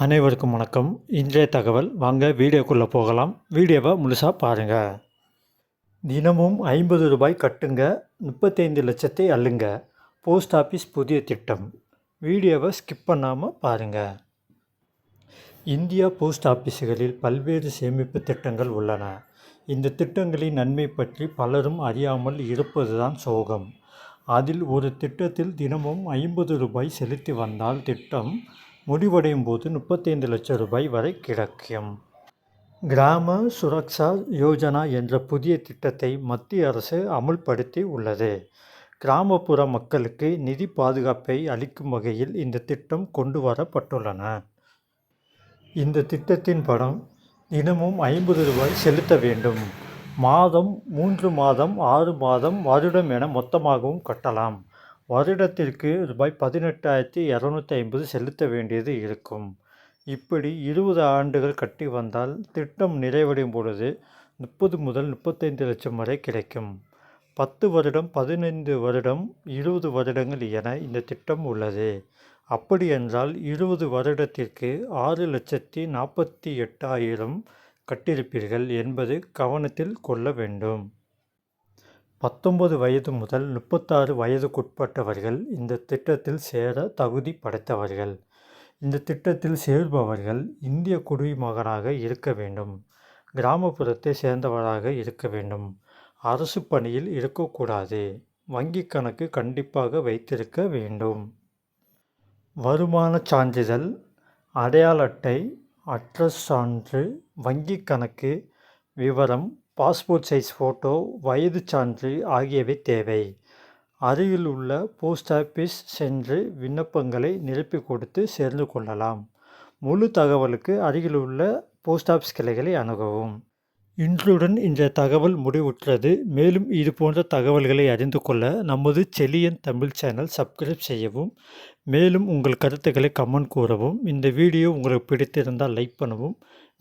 அனைவருக்கும் வணக்கம். இன்றைய தகவல் வாங்க வீடியோக்குள்ளே போகலாம். வீடியோவை முழுசாக பாருங்கள் தினமும் ஐம்பது ரூபாய் கட்டுங்க முப்பத்தைந்து லட்சத்தை அள்ளுங்க. போஸ்ட் ஆஃபீஸ் புதிய திட்டம். வீடியோவை ஸ்கிப் பண்ணாமல் பாருங்கள் இந்தியா போஸ்ட் ஆஃபீஸுகளில் பல்வேறு சேமிப்பு திட்டங்கள் உள்ளன. இந்த திட்டங்களின் நன்மை பற்றி பலரும் அறியாமல் இருப்பதுதான் சோகம். அதில் ஒரு திட்டத்தில் தினமும் ஐம்பது ரூபாய் செலுத்தி வந்தால் திட்டம் முடிவடையும் போது முப்பத்தைந்து லட்சம் ரூபாய் வரை கிடைக்கும். கிராம சுரக்ஷா யோஜனா என்ற புதிய திட்டத்தை மத்திய அரசு அமுல்படுத்தி உள்ளது. கிராமப்புற மக்களுக்கு நிதி பாதுகாப்பை அளிக்கும் வகையில் இந்த திட்டம் கொண்டு வரப்பட்டுள்ளன. இந்த திட்டத்தின் படம் தினமும் ஐம்பது ரூபாய் செலுத்த வேண்டும். மாதம் மூன்று மாதம் ஆறு மாதம் வருடம் என மொத்தமாகவும் கட்டலாம். வருடத்திற்கு ரூபாய் பதினெட்டாயிரத்தி இரநூத்தி ஐம்பது செலுத்த வேண்டியது இருக்கும். இப்படி இருபது ஆண்டுகள் கட்டி வந்தால் திட்டம் நிறைவடையும் பொழுது முப்பது முதல் முப்பத்தைந்து லட்சம் வரை கிடைக்கும். பத்து வருடம் பதினைந்து வருடம் இருபது வருடங்கள் என இந்த திட்டம் உள்ளது. அப்படி என்றால் இருபது வருடத்திற்கு ஆறு லட்சத்தி நாற்பத்தி எட்டாயிரம் கட்டியிருப்பீர்கள் என்பது கவனத்தில் கொள்ள வேண்டும். பத்தொன்பது வயது முதல் முப்பத்தாறு வயதுக்குட்பட்டவர்கள் இந்த திட்டத்தில் சேர தகுதி படைத்தவர்கள். இந்த திட்டத்தில் சேர்பவர்கள் இந்திய குடிமகனாக இருக்க வேண்டும். கிராமப்புறத்தை சேர்ந்தவராக இருக்க வேண்டும். அரசு பணியில் இருக்கக்கூடாது. வங்கி கணக்கு கண்டிப்பாக வைத்திருக்க வேண்டும். வருமான சான்றிதழ் அடையாள அட்டை அட்ரஸ் சான்று வங்கி கணக்கு விவரம் பாஸ்போர்ட் சைஸ் ஃபோட்டோ வயது சான்று ஆகியவை தேவை. அருகில் உள்ள போஸ்ட் ஆஃபீஸ் சென்று விண்ணப்பங்களை நிரப்பி கொடுத்து சேர்ந்து கொள்ளலாம். முழு தகவலுக்கு அருகில் உள்ள போஸ்ட் ஆஃபீஸ் கிளைகளை அணுகவும். இன்றுடன் இந்த தகவல் முடிவுற்றது. மேலும் இது போன்ற தகவல்களை அறிந்து கொள்ள நமது செலியன் தமிழ் சேனல் சப்ஸ்கிரைப் செய்யவும் மேலும் உங்கள் கருத்துக்களை கமெண்ட் கூறவும். இந்த வீடியோ உங்களுக்கு பிடித்திருந்தால் லைக் பண்ணவும்